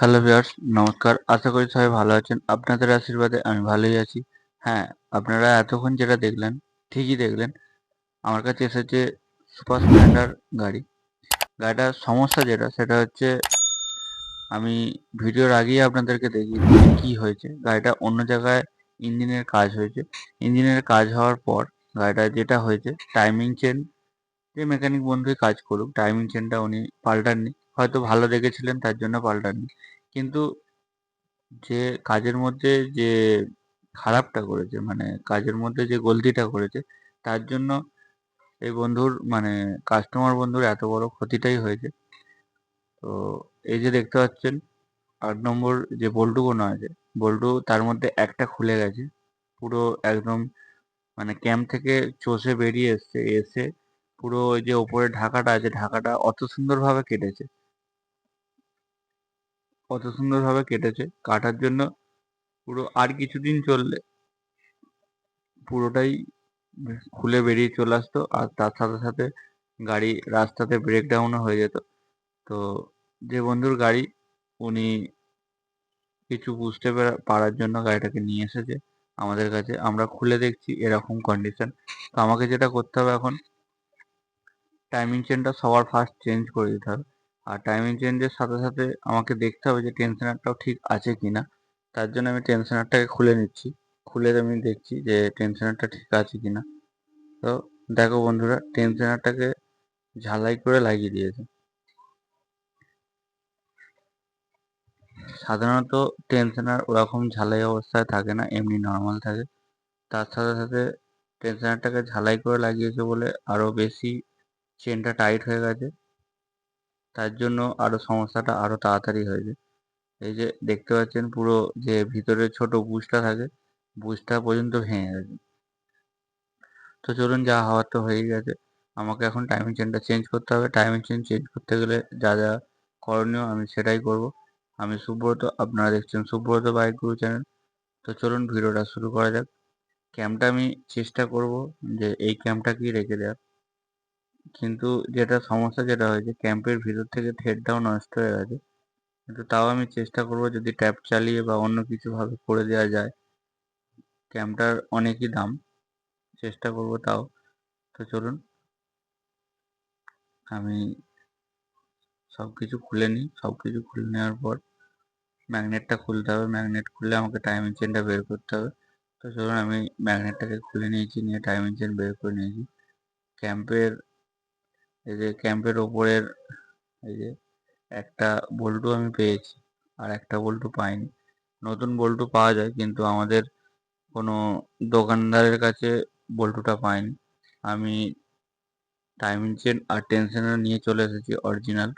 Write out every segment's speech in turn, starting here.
Hello viewers নমস্কার। আশা করি সবাই ভালো আছেন। আপনাদের আশীর্বাদে আমি ভালোই আছি। হ্যাঁ আপনারা এতক্ষণ যেটা দেখলেন, ঠিকই দেখলেন। আমার কাছে এসেছে সুপার স্প্লেন্ডার গাড়ি। গাড়িটার সমস্যা যেটা, সেটা হচ্ছে আমি ভিডিওর আগেই আপনাদেরকে দেখি কি হয়েছে। গাড়িটা অন্য জায়গায় ইঞ্জিনের কাজ হয়েছে। ইঞ্জিনের কাজ হওয়ার পর গাড়িটা যেটা হয়েছে টাইমিং চেন যে মেকানিক বন্ধুই কাজ করুক টাইমিং চেনটা উনি পাল্টাননি। হয়তো ভালো দেখেছিলেন, তার জন্য পাল্টাননি। কিন্তু যে কাজের মধ্যে যে খারাপটা করেছে মানে কাজের মধ্যে যে গলতিটা করেছে, তার জন্য এই বন্ধুর মানে কাস্টমার বন্ধুর এত বড় ক্ষতিটাই হয়েছে। তো এই যে দেখতে পাচ্ছেন, আট নম্বর যে বল্টুগুলো আছে বল্টু তার মধ্যে একটা খুলে গেছে। পুরো একদম মানে ক্যাম্প থেকে চষে বেরিয়ে এসছে, এসে পুরো ওই যে ওপরে ঢাকাটা আছে, ঢাকাটা অত সুন্দরভাবে কেটেছে। অত সুন্দরভাবে কেটেছে। কাটার জন্য পুরো আর কিছুদিন চললে পুরোটাই খুলে বেরিয়ে চলে আসতো আর তার সাথে সাথে গাড়ি রাস্তাতে ব্রেকডাউনও হয়ে যেত। তো যে বন্ধুর গাড়ি উনি কিছু বুঝতে পারার জন্য গাড়িটাকে নিয়ে এসেছে আমাদের কাছে। আমরা খুলে দেখছি এরকম কন্ডিশন তো আমাকে যেটা করতে হবে এখন টাইমিং চেনটা সবার ফার্স্ট চেঞ্জ করে দিতে হবে। আর টাইমিং চেঞ্জের সাথে সাথে আমাকে দেখতে হবে যে টেনশনারটাও ঠিক আছে কি না তার জন্য আমি টেনশনারটাকে খুলে নিচ্ছি। খুলে আমি দেখছি যে টেনশনারটা ঠিক আছে কি না তো দেখো বন্ধুরা টেনশনারটাকে ঝালাই করে লাগিয়ে দিয়েছে। সাধারণত টেনশনার ওরকম ঝালাই অবস্থায় থাকে না, এমনি নর্মাল থাকে। তার সাথে সাথে টেনশনারটাকে ঝালাই করে লাগিয়েছে বলে আরও বেশি চেনটা টাইট হয়ে গেছে। তার জন্য আরও সমস্যাটা আরও তাড়াতাড়ি হয়েছে এই যে দেখতে পাচ্ছেন পুরো যে ভিতরে ছোট বুশটা থাকে, বুশটা পর্যন্ত ভেঙে গেছে। তো চলুন যা হওয়ার তো হয়েই গেছে। আমাকে এখন টাইমিং চেনটা চেঞ্জ করতে হবে। টাইমিং চেন চেঞ্জ করতে গেলে যা যা করণীয় আমি সেটাই করব। আমি সুব্রত, আপনারা দেখছেন সুব্রত বাইক গুরু চ্যানেল তো চলুন ভিডিওটা শুরু করা যাক। ক্যাম্পটা আমি চেষ্টা করব যে এই ক্যাম্পটাকেই রেখে দেওয়ার। কিন্তু যেটা সমস্যা যেটা হয়েছে ক্যাম্পের ভিতর থেকে থ্রেডটাও নষ্ট হয়ে গেছে। কিন্তু তাও আমি চেষ্টা করব যদি ট্যাপ চালিয়ে বা অন্য কিছুভাবে করে দেওয়া যায়। ক্যাম্পটার অনেকই দাম, চেষ্টা করব তাও। তো চলুন, আমি সব কিছু খুলে নিই। সব কিছু খুলে নেওয়ার পর ম্যাগনেটটা খুলতে হবে। ম্যাগনেট খুললে আমাকে টাইমিং চেনটা বের করতে হবে। তো চলুন, আমি ম্যাগনেটটাকে খুলে নিয়েছি, নিয়ে টাইমিং চেন বের করে নিয়েছি। ক্যাম্পের এই যে ক্যাম্পের ওপরের, এই যে একটা বল্টু আমি পেয়েছি আর একটা বল্টু পাইনি। নতুন বল্টু পাওয়া যায় কিন্তু আমাদের কোনো দোকানদারের কাছে বল্টুটা পাইনি। আমি টাইমিং চেন আর টেনশনার নিয়ে চলে এসেছি অরিজিনাল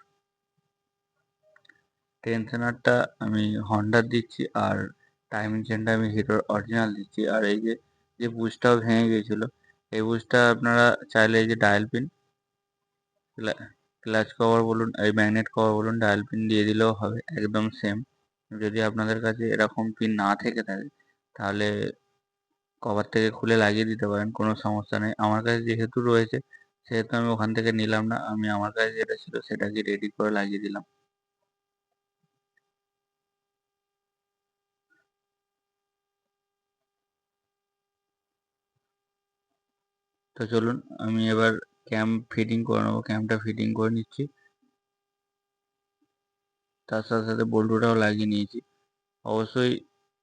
টেনশনারটা আমি হন্ডার দিচ্ছি আর টাইমিং চেনটা আমি হিরোর অরিজিনাল দিচ্ছি। আর এই যে যে বুজটাও ভেঙে গিয়েছিল, এই বুজটা আপনারা চাইলে এই যে ডায়াল পিন ক্লাচ কভার বলুন, এই ম্যাগনেট কভার বলুন ডায়াল পিন দিয়ে দিলেও হবে, একদম সেম যদি আপনাদের কাছে এরকম পিন না থেকে থাকে, তাহলে কভার থেকে খুলে লাগিয়ে দিতে পারেন, কোনো সমস্যা নেই। আমার কাছে যেহেতু রয়েছে, সেহেতু আমি ওখান থেকে নিলাম না, আমি আমার কাছে যেটা ছিল সেটাকে রেডি করে লাগিয়ে দিলাম। তো চলুন, আমি এবার ক্যাম্প ফিটিং করে নেব ক্যাম্পটা ফিটিং করে নিচ্ছি। তার সাথে সাথে বল্টুটাও লাগিয়ে নিয়েছি। অবশ্যই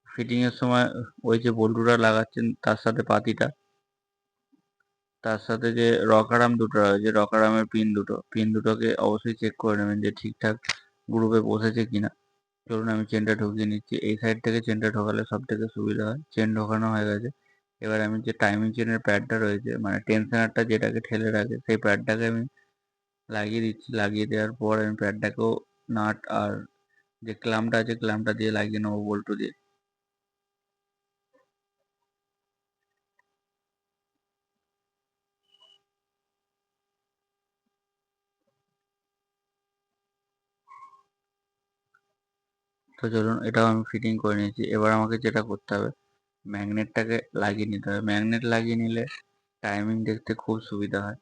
ফিটিংয়ের সময় ওই যে বল্টুটা লাগাচ্ছেন, তার সাথে পাতিটা। তার সাথে যে রকারাম দুটো রয়েছে রকারামের পিন দুটো। পিন দুটোকে অবশ্যই চেক করে নেবেন যে ঠিকঠাক গ্রুপে বসেছে কিনা। চলুন আমি চেনটা ঢুকিয়ে নিচ্ছি। এই সাইড থেকে চেনটা ঢোকালে সব থেকে সুবিধা হয়। চেন ঢোকানো হয়ে গেছে। এবার আমি যে টাইমিং চেনের প্যাডটা রয়েছে মানে টেনশনারটা যেটাকে ঠেলে রাখে, সেই প্যাডটাকে আমি লাগিয়ে দিচ্ছি, লাগিয়ে দেওয়ার পর আমি প্যাডটাকেও নাট আর যে ক্লামটা আছে ক্লামটা দিয়ে লাগিয়ে নেব বল্টু দিয়ে। তো চলুন, এটাও আমি ফিটিং করে নিয়েছি। এবার আমাকে যেটা করতে হবে ম্যাগনেটটাকে লাগিয়ে নিতে হবে। ম্যাগনেট লাগিয়ে নিলে টাইমিং দেখতে খুব সুবিধা হয়।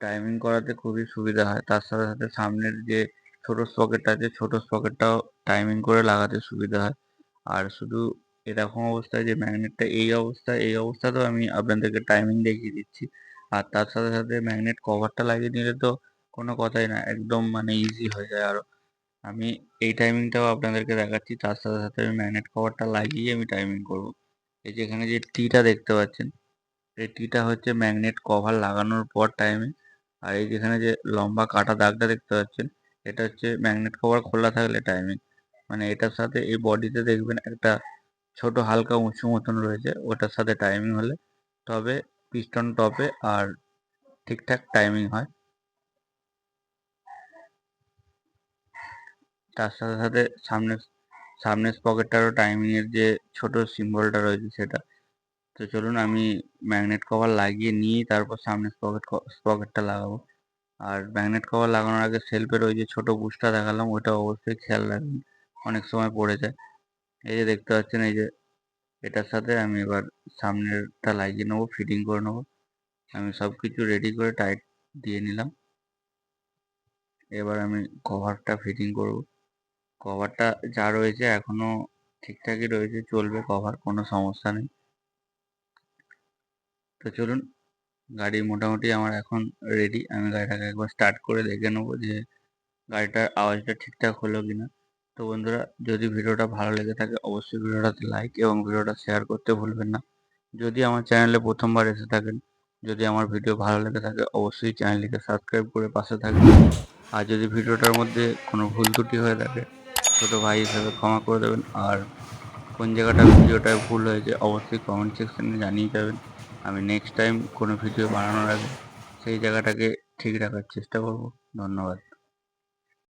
টাইমিং করাতে খুবই সুবিধা হয়। তার সাথে সাথে সামনের যে ছোটো স্পকেট আছে, ছোটো স্পকেটটাও টাইমিং করে লাগাতে সুবিধা হয়। আর শুধু এরকম অবস্থায় যে ম্যাগনেটটা এই অবস্থায়, এই অবস্থাতেও আমি আপনাদেরকে টাইমিং দেখিয়ে দিচ্ছি। আর তার সাথে সাথে ম্যাগনেট কভারটা লাগিয়ে নিলে তো কোনো কথাই না, একদম মানে ইজি হয়ে যায়। আরও আমি এই টাইমিংটাও আপনাদেরকে দেখাচ্ছি, তার সাথে সাথে আমি ম্যাগনেট কভারটা লাগিয়ে আমি টাইমিং করব। এই যে এখানে যে টিটা দেখতে পাচ্ছেন, এই টিটা হচ্ছে ম্যাগনেট কভার লাগানোর পর টাইমিং। আর এই যেখানে যে লম্বা কাটা দাগটা দেখতে পাচ্ছেন, এটা হচ্ছে ম্যাগনেট কভার খোলা থাকলে টাইমিং। মানে এটার সাথে এই বডিতে দেখবেন একটা ছোট হালকা উঁচু মতন রয়েছে, ওটার সাথে টাইমিং হলে। তবে পিস্টন টপে আর ঠিকঠাক টাইমিং হয়। তার সাথে সাথে সামনে, সামনের স্পকেটটারও টাইমিংয়ের যে ছোট সিম্বলটা রয়েছে সেটা। তো চলুন আমি ম্যাগনেট কভার লাগিয়ে নিয়েই তারপর সামনের স্পকেট স্পকেটটা লাগাবো। আর ম্যাগনেট কভার লাগানোর আগে সেলফের ওই যে ছোট বুশটা দেখালাম ওটা অবশ্যই খেয়াল রাখবেন, অনেক সময় পড়ে যায়। এই যে দেখতে পাচ্ছেন, এই যে এটার সাথে আমি এবার সামনেরটা লাগিয়ে নেব ফিটিং করে নেব। আমি সব কিছু রেডি করে টাইট দিয়ে নিলাম। এবার আমি কভারটা ফিটিং করব। কভারটা যা রয়েছে এখনও ঠিকঠাকই রয়েছে, চলবে কভার কোনো সমস্যা নেই। তো চলুন, গাড়ি মোটামুটি আমার এখন রেডি আমি গাড়িটাকে একবার স্টার্ট করে দেখে নেব যে গাড়িটার আওয়াজটা ঠিকঠাক হলো কি না তো বন্ধুরা, যদি ভিডিওটা ভালো লেগে থাকে, অবশ্যই ভিডিওটাতে লাইক এবং ভিডিওটা শেয়ার করতে ভুলবেন না। যদি আমার চ্যানেলে প্রথমবার এসে থাকেন, যদি আমার ভিডিও ভালো লেগে থাকে, অবশ্যই চ্যানেলটিকে সাবস্ক্রাইব করে পাশে থাকবেন। আর যদি ভিডিওটার মধ্যে কোনো ভুল ত্রুটি হয়ে থাকে ছোটো ভাই হিসেবে ক্ষমা করে দেবেন। আর কোন জায়গাটা ভিডিওটায় ভুল হয়েছে, অবশ্যই কমেন্ট সেকশানে জানিয়ে যাবেন। আমি নেক্সট টাইম কোনো ভিডিও বানানোর আগে সেই জায়গাটাকে ঠিক রাখার চেষ্টা করব। ধন্যবাদ।